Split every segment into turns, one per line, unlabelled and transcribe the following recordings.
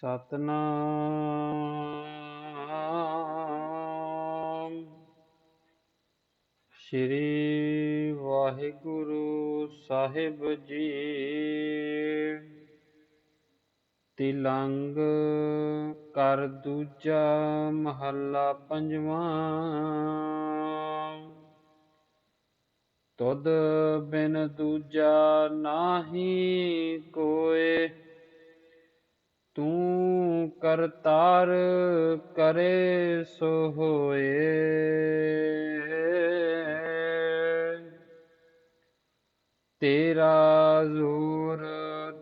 ਸਤਨਾਮ। ਸ੍ਰੀ ਵਾਹਿਗੁਰੂ ਸਾਹਿਬ ਜੀ, ਤਿਲੰਗ ਕਰ ਦੂਜਾ ਮਹੱਲਾ ਪੰਜਵਾਂ। ਤੁਧ ਬਿਨ ਦੂਜਾ ਨਾਹੀ ਕੋਏ ਤੂੰ ਕਰਤਾਰ ਕਰੇ ਸੋ ਹੋਏ ਤੇਰਾ ਜ਼ੋਰ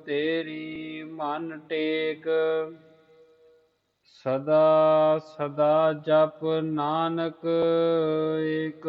ਤੇਰੀ ਮਨ ਟੇਕ, ਸਦਾ ਸਦਾ ਜਪ ਨਾਨਕ ਏਕ।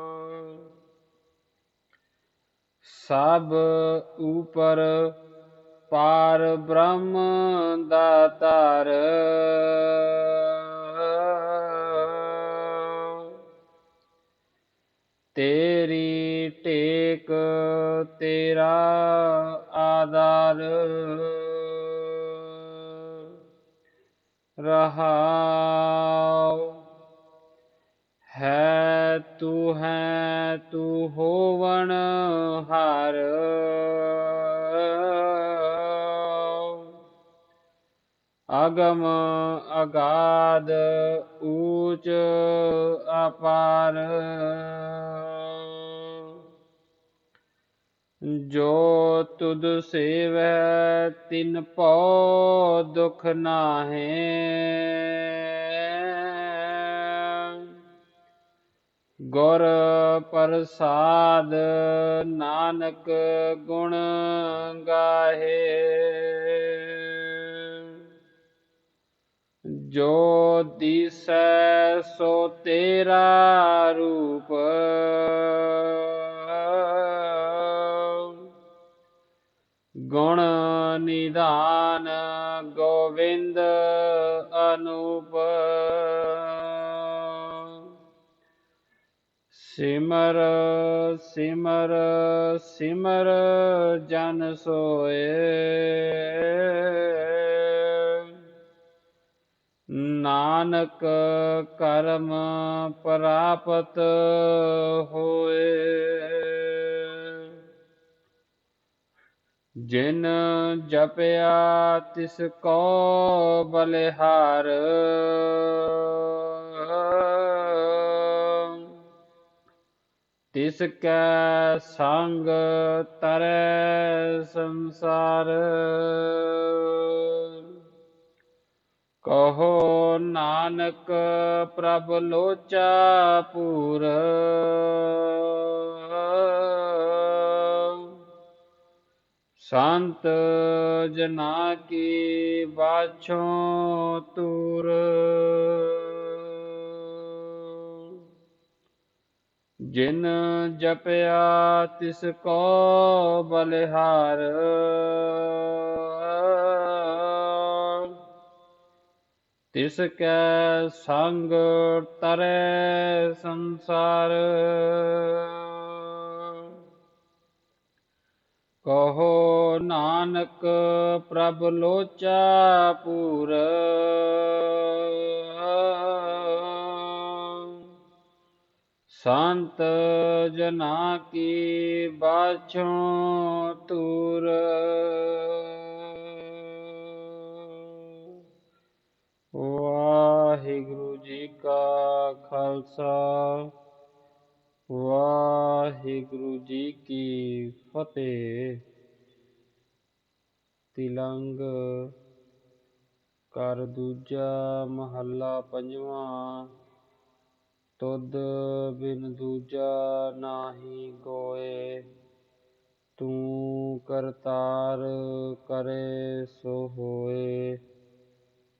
ਸਭ ਉਪਰ ਪਾਰ ਬ੍ਰਹਮ ਦਾਤਾਰ ਤੇਰੀ ਟੇਕ ਤੇਰਾ ਆਧਾਰ। ਰਹਾਉ ਹੈ ਤੂੰ ਹੈ, ਤੂੰ ਹੋਵਣ ਹਾਰ। ਅਗਮ ਅਗਾਦ ਊਚ ਅਪਾਰ। ਜੋ ਤੁਧ ਸੇਵੈ, ਤਿਨ ਪਉ ਦੁਖ ਨਾਹੇ। ਗੁਰ ਪ੍ਰਸਾਦ ਨਾਨਕ ਗੁਣ ਗਾਹੇ। ਜੋ ਦਿਸੈ ਸੋ ਤੇਰਾ ਰੂਪ। ਗੁਣ ਨਿਧਾਨ ਗੋਵਿੰਦ ਅਨੂਪ। ਸਿਮਰ ਸਿਮਰ ਸਿਮਰ ਜਨ ਸੋਏ। ਨਾਨਕ ਕਰਮ ਪ੍ਰਾਪਤ ਹੋਏ। ਜਿਨ ਜਪਿਆ ਤਿਸ ਕੋ ਬਲਿਹਾਰ। ਤਿਸ ਕੈ ਸੰਗ ਤਰੈ ਸੰਸਾਰ। ਕਹੋ ਨਾਨਕ ਪ੍ਰਭ ਲੋਚਾ ਪੂਰ। ਸੰਤ ਜਨਾ ਕੀ ਬਾਛੋਂ ਤੂਰ। ਜਿਨ ਜਪਿਆ ਤਿਸ ਕੋ ਬਲਿਹਾਰ। ਤਿਸ ਕੈ ਸੰਗ ਤਰੈ ਸੰਸਾਰ। ਕਹੋ ਨਾਨਕ ਪ੍ਰਭ ਲੋਚਾ ਪੂਰ। ਸੰਤ ਜਨਾ ਕੀ ਬਾਛੋਂ ਤੂਰ। ਵਾਹਿਗੁਰੂ ਜੀ ਕਾ ਖਾਲਸਾ, ਵਾਹਿਗੁਰੂ ਜੀ ਕੀ ਫਤਿਹ। ਤਿਲੰਗ ਕਰ ਦੂਜਾ ਮਹੱਲਾ ਪੰਜਵਾਂ। ਤੁਧ ਬਿਨ ਦੂਜਾ ਨਾਹੀ ਕੋਏ ਤੂੰ ਕਰਤਾਰ ਕਰੇ ਸੋ ਹੋਏ।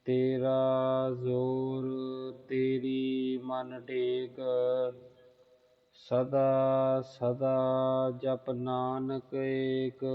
ਤੇਰਾ ਜ਼ੋਰ ਤੇਰੀ ਮਨ ਟੇਕ ਸਦਾ ਸਦਾ ਜਪ ਨਾਨਕ ਏਕ।